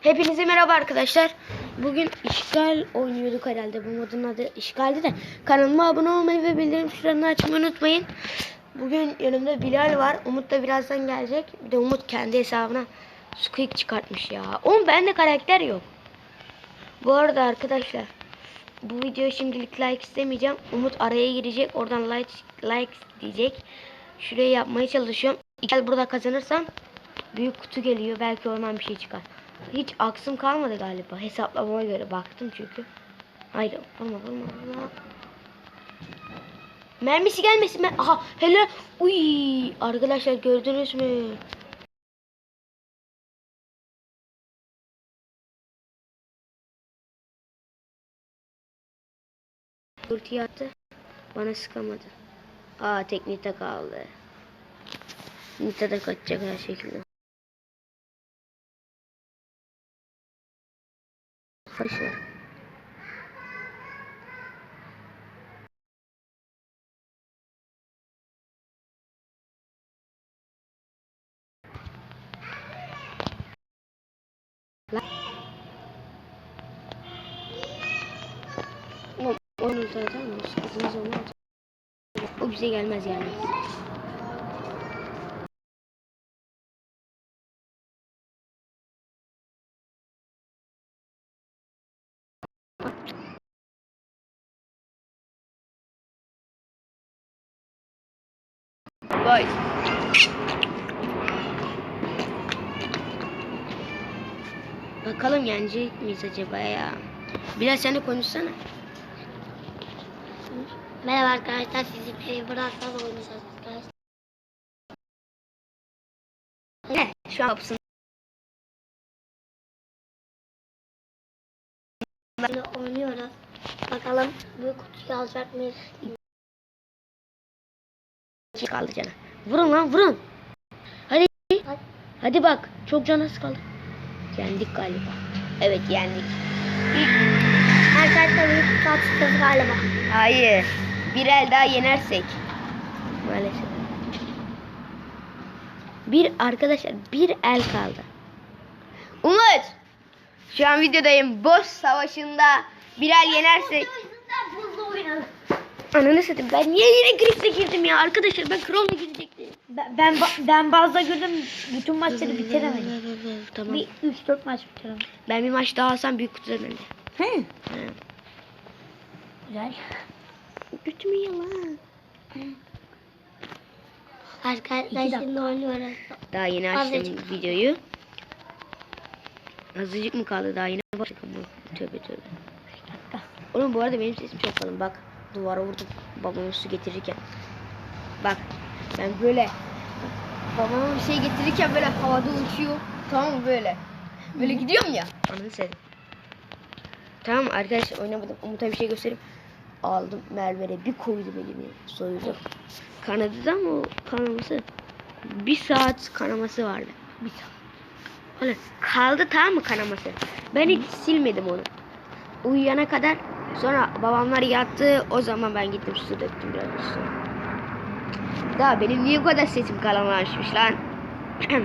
Hepinize merhaba arkadaşlar. Bugün işgal oynuyorduk herhalde. Bu modun adı işgaldi de. Kanalıma abone olmayı ve bildirim tuşlarını açmayı unutmayın. Bugün yanımda Bilal var. Umut da birazdan gelecek. Bir de Umut kendi hesabına Squeak çıkartmış ya. Oğlum bende karakter yok. Bu arada arkadaşlar bu videoya şimdilik like istemeyeceğim. Umut araya girecek. Oradan like like diyecek. Şuraya yapmaya çalışıyorum. Gel burada kazanırsam büyük kutu geliyor. Belki oradan bir şey çıkar. Hiç aksım kalmadı galiba. Hesaplamama göre baktım çünkü. Hayır vurma vurma vurma. Mermisi gelmesin. Ben... Aha hele. Uy arkadaşlar gördünüz mü? Ultiyi attı. Bana sıkamadı. Aa teknikte kaldı. Nita da kaçacak her şekilde. O- Onu zaten. O bize gelmez yani. Vay. Bakalım yenecek miyiz acaba ya? Biraz sen de konuşsana. Merhaba arkadaşlar Brawl Stars oynayacağız arkadaşlar. Ne? Şu an kapısın. Şimdi oynuyoruz. Bakalım bu kutuyu alacak mıyız? kaldı canı. Vurun lan vurun. Hadi. Hadi. Hadi bak. Çok canı kaldı. Yendik galiba. Evet yendik. Arkadaşlar bir kutu galiba. Hayır. Bir el daha yenersek. Maalesef. Bir arkadaşlar bir el kaldı. Umut. Şu an videodayım. Boss savaşında buzlu oynadım. Ananı satayım. Ben niye yine Griff'le girdim ya? Arkadaşlar ben Chrome'la girecektim. Ben ben, ben bazda girdim bütün maçları bitiremedim. Tamam. Bir 3-4 maç bitiremedim. Ben bir maç daha alsam büyük kutudan önde. He. He. Güzel. Götümü yalan. Arkadaşlar şimdi oynuyoruz. Daha yeni açtım videoyu. Azıcık mı kaldı daha yeni başladım bu. Tövbe tövbe. Oğlum bu arada benim sesim çok kalın bak. Duvara vurdum babama su getirirken. Bak ben böyle babama bir şey getirirken böyle havada uçuyor. Tamam mı böyle. Böyle gidiyorum ya. Anladın sen. Tamam arkadaşlar oynamadım. Umut'a bir şey göstereyim. Aldım Merve'ye bir koydum elimi. Soyuldu. Kanadı da mı kanaması? Bir saat kanaması vardı. Bir saat. Öyle kaldı tamam mı kanaması? Ben hiç silmedim onu. Uyuyana kadar sonra babamlar yattı. O zaman ben gittim su döktüm biraz üstüne. Daha benim niye bu kadar sesim kalınlaşmış lan? Sen?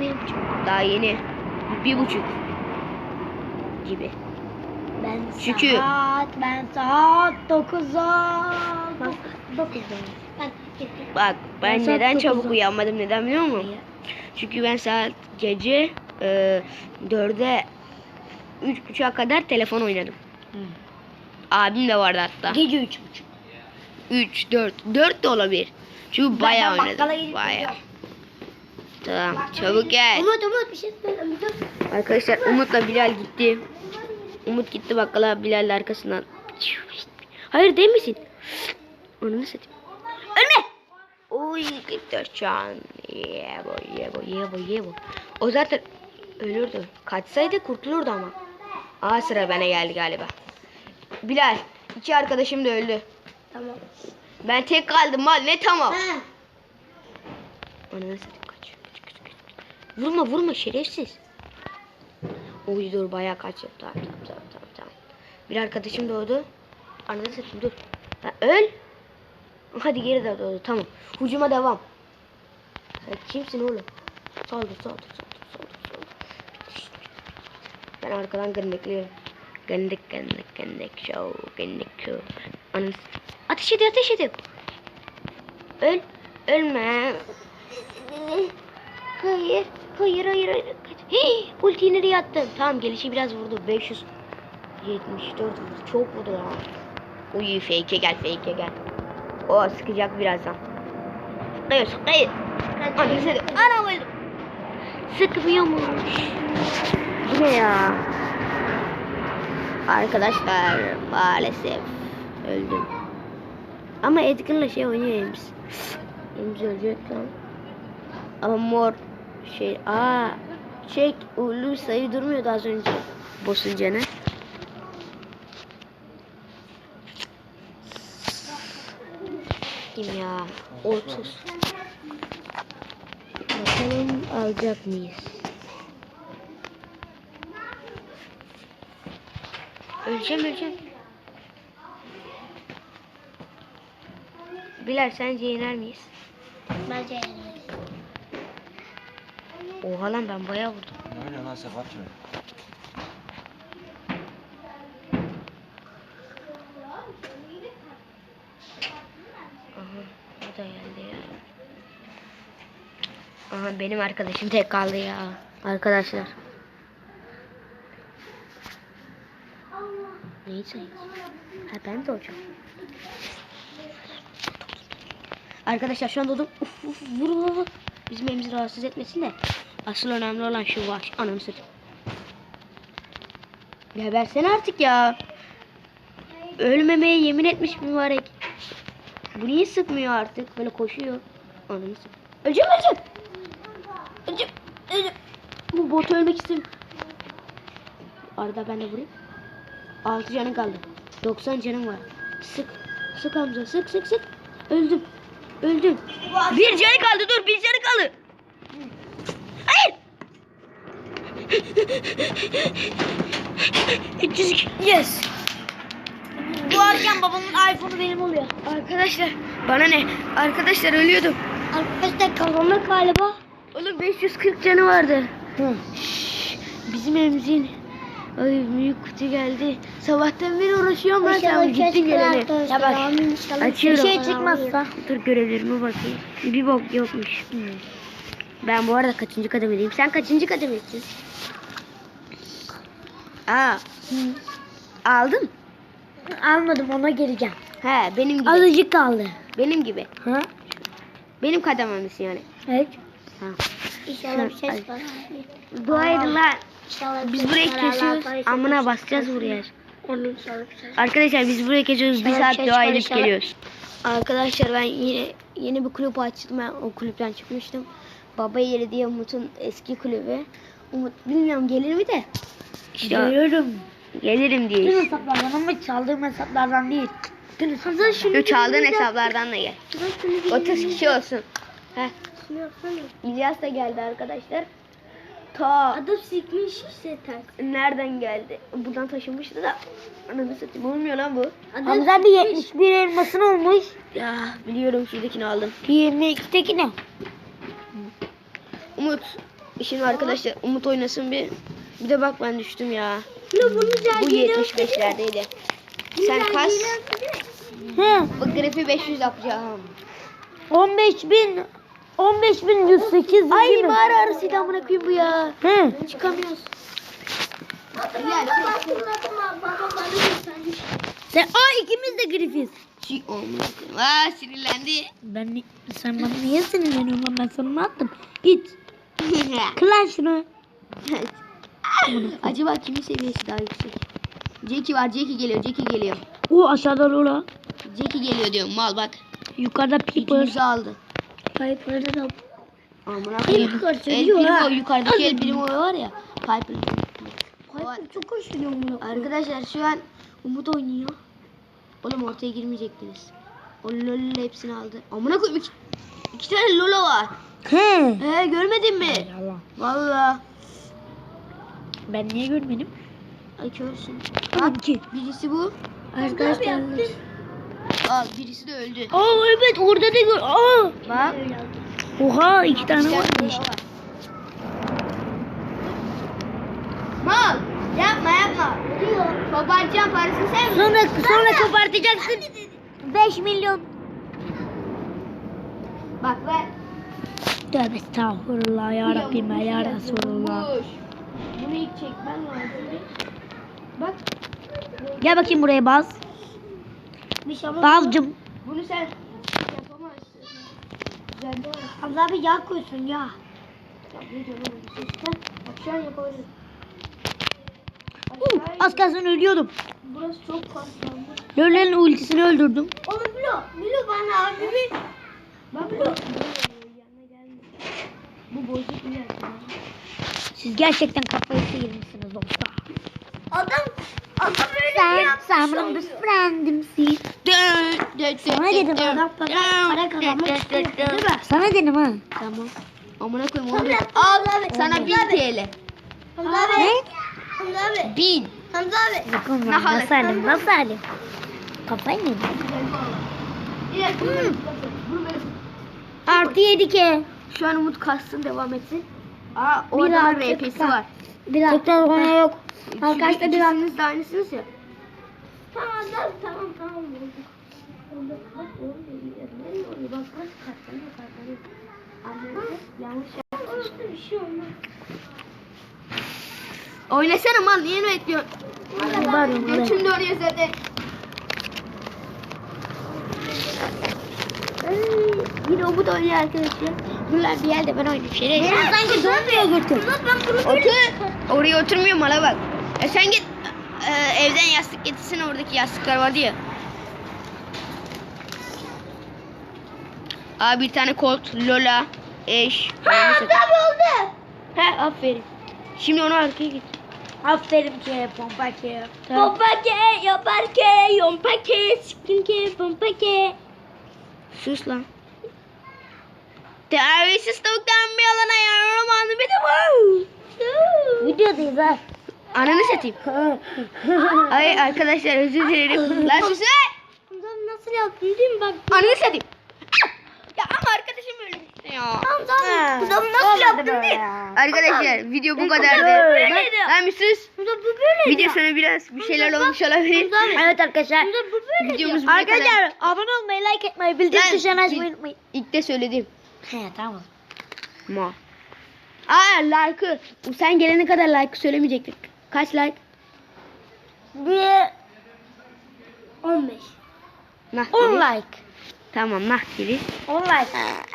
Bir buçuk. Daha yeni. Bir buçuk gibi. Ben Çünkü- saat, ben saat 9'a. Bak 9'da. Ben gittim. Bak ben Ben neden çabuk dokuzda. uyanmadım neden biliyor musun? Çünkü ben saat gece e, 4'e 3.30'a kadar telefon oynadım. Abim de vardı hatta. Gece üç buçuk. 3, 4, 4 de olabilir. Çünkü bayağı ben oynadım. Bayağı. Tamam çabuk gel. Umut Umut bir şey. Arkadaşlar Umut'la Bilal gitti. Umut gitti bakkala Bilal'le arkasından. Hayır demesin. Onu nasıl satayım? Oy gitti yeah boy yeah boy yeah boy. O zaten ölürdü. Kaçsaydı kurtulurdu ama. Aa sıra bana geldi galiba. Bilal iki arkadaşım da öldü. Tamam. Ben tek kaldım mal ne tamam. Ha. Ananı satayım kaç. kaç, kaç, kaç. Vurma vurma şerefsiz. Oy dur bayağı kaçıyor. Tamam tamam tamam tamam. tamam. Bir arkadaşım doğdu. Ananı satayım dur. Ha, öl. Hadi geri de doğdu tamam. Hucuma devam. Sen kimsin oğlum? Saldır saldır saldır saldır saldır. Ben arkadan gındikliyorum. Gındık gındık gındık show gındık show. Anın. Ateş ediyor ateş ediyor. Öl. Ölme. Hayır. Hayır hayır hayır. Hii, ultiyi nereye attın? Tamam gelişi biraz vurdu. 574 vurdu. Çok vurdu ya. Uy fake'e gel fake'e gel. O sıkacak birazdan. Hayır hayır. Anne sık. Ana öldüm. Sıkmıyormuş. Bu ne ya? Arkadaşlar maalesef öldüm. Ama Edgar'la şey oynuyor Ems. Ems ölecek lan. Ama mor şey aa şey ulu sayı durmuyordu az önce. Boss'un canı. Kim ya? 30. Bakalım alacak mıyız? Öleceğim öleceğim. Bilal sence yener miyiz? Bence yenemeyiz. Oha lan ben bayağı vurdum. Ne oynuyorsun lan Sefat'cığım? Aha o da geldi ya. Aha benim arkadaşım tek kaldı ya. Arkadaşlar. Neyse. Ha ben de hocam. Arkadaşlar şu an doğdum. Uf uf vur vur. Bizim evimizi rahatsız etmesin de. Asıl önemli olan şu var. Ananı satayım. Gebersene artık ya. Ölmemeye yemin etmiş mübarek. Bu niye sıkmıyor artık? Böyle koşuyor. Ananı satayım. Öleceğim öleceğim. Öleceğim. Öleceğim. Bu bot ölmek istemiyor. Arada ben de vurayım. 6 canın kaldı. 90 canım var. Sık. Sık Hamza. Sık sık sık. Öldüm. Öldüm. Bir canı kaldı. Dur bir canı kaldı. Hayır. 302. Yes. Doğarken babamın iPhone'u benim oluyor. Arkadaşlar bana ne? Arkadaşlar ölüyordum. Arkadaşlar kazandık galiba. Oğlum 540 canı vardı. Hı. Şşş, bizim evimizin Ay büyük kutu geldi. Sabahtan beri uğraşıyorum ben sen gittin gelene. Ya bak. Açıyorum. Bir şey çıkmazsa. Dur görevlerime bakayım. Bir bok yokmuş. Ben bu arada kaçıncı kademedeyim? Sen kaçıncı kademesin? Aa, aldın? Almadım ona geleceğim. He, benim gibi. Azıcık kaldı. Benim gibi. Ha? Benim kadememsin yani. Evet. Ha. İnşallah bir şey çıkar. İnşallah bir Biz şey burayı kesiyoruz. Amına basacağız buraya. Şey Arkadaşlar biz buraya kesiyoruz. Bir saat şey dua edip geliyoruz. Arkadaşlar ben yine yeni bir kulüp açtım. Ben o kulüpten çıkmıştım. Baba Yeri diye Umut'un eski kulübü. Umut bilmiyorum gelir mi de. İşte Görüyorum. gelirim diye. hesaplardan ama çaldığım hesaplardan değil. Tüm hesaplardan. Şu çaldığın hesaplardan da gel. 30 kişi olsun. Heh. Şunu yapsana. İlyas da geldi arkadaşlar. Ta Adam sikmiş işte ters. nereden geldi? Buradan taşınmıştı da. Ananı satayım olmuyor lan bu. Hamza bir 71 elmasın olmuş. Ya biliyorum şuradakini aldım. 22'deki ne? Umut. Şimdi arkadaşlar Umut oynasın bir. Bir de bak ben düştüm ya. Ya bunu Bu 75'lerdeydi. Sen kas. He. Bu grafiği 500 yapacağım. 15 bin 15 bin 108 Ay mağara arasıydı amına koyayım bu ya. He. Çıkamıyoruz. Sen aa ikimiz de grifiz. Şey amına koyayım. Aa sinirlendi. Ben ni- sen bana niye sinirleniyorsun lan? ben sana ne yaptım? Git. Kılan şunu. Acaba kimin seviyesi daha yüksek? Jackie var. Jackie geliyor. Jackie geliyor. O aşağıda Lola. Jackie geliyor diyorum. Mal bak. Yukarıda Piper. İkimizi aldı. Piper'da da. Amına koyayım. El Primo yukarıdaki El Primo var ya. Piper. Piper çok hoşlanıyor bunu. Arkadaşlar şu an Umut oynuyor. Oğlum ortaya girmeyecektiniz. O lol hepsini aldı. Amına koyayım iki, iki tane Lola var. He. He görmedin mi? Yalan. Valla. Ben niye görmedim? Ay körsün. Bak ki. Birisi bu. Arkadaşlar. Al birisi de öldü. Aa evet orada da gör. Aa. Bak. Oha iki tane varmış. Mal yapma yapma. Babancan parasını sen Sonra sonra kopartacaksın. 5 milyon. Bak ver. Tövbe estağfurullah ya Rabbim ya Resulullah. Boş. Bunu ilk çekmen lazım. Bak Gel bakayım buraya baz. Bazcım. bunu sen yapamazsın. Mi? Hamza abi yağ koysun ya. Yapmayacağım oğlum. Şu an yapabilirim. Uh, az kalsın ölüyordum. Burası çok kaslandı. Lola'nın ultisini öldürdüm. Oğlum Bilo, Bilo bana abimin. Bak Bilo. Bu bozuk bir. Siz gerçekten kafayı sıyırmışsınız dostlar. Adam, adam öyle Sen, yapmış sen benim best friendimsin. Sana dedim adam para, para kazanmak istiyor değil mi? Sana dedim ha. Tamam. Amına koyayım onu. Al sana 1000 TL. Ne? Hamza abi. 1000. Hamza abi. Bakın halı? nasıl alayım nasıl alayım? Kafayı mı yedin? Artı 7 ke. Şu an Umut kassın devam etsin. Aa orada bir RP'si var. Bir Tekrar ona yok. Arkadaşlar bir ikisiniz de aynısınız ya. Tamam tamam tamam tamam. Bak oğlum nereye oluyor? Bak nasıl katlanıyor katlanıyor. Anladın Yanlış yaptın. Bir şey olmaz. Oynasana mal niye bekliyorsun? Oraya. Götüm dönüyor zaten. Ay, Yine Umut oynuyor arkadaşlar. Dur lan bir yerde ben oynayayım. Şeref. Benim sanki dönmüyor götüm. Otur. Oraya oturmuyor mala bak. E sen git e, evden yastık getirsin oradaki yastıklar vardı ya. Abi bir tane kolt, Lola, eş. Ha tabii oldu. He aferin. Şimdi onu arkaya git. Aferin ke pompa ke. Pompake, yompake, yompake, skinke, pompake. Sus lan. Terbiyesiz tavuktan bir alana yararım anı bir de wow. Videodayız ha. Ananı satayım. Ay arkadaşlar özür dilerim. Lan sus. Nasıl yaptın bak? Ananı satayım. Ya ama arkadaşım öyle işte ya. Ha. Kızım nasıl yaptın değil. Arkadaşlar video bu kadardı. Lan bir sus. Bu böyle. Video sana biraz bir şeyler olmuş olabilir. Evet arkadaşlar. Videomuz bu kadar. Arkadaşlar abone olmayı, like etmeyi, bildirim tuşuna açmayı unutmayın. İlk de söyledim. He tamam. Ma. Aa like'ı. Sen gelene kadar like söylemeyecektik. Kaç like? Bir 15. Nah 10 dedi. like. Tamam nah dedi. 10 like.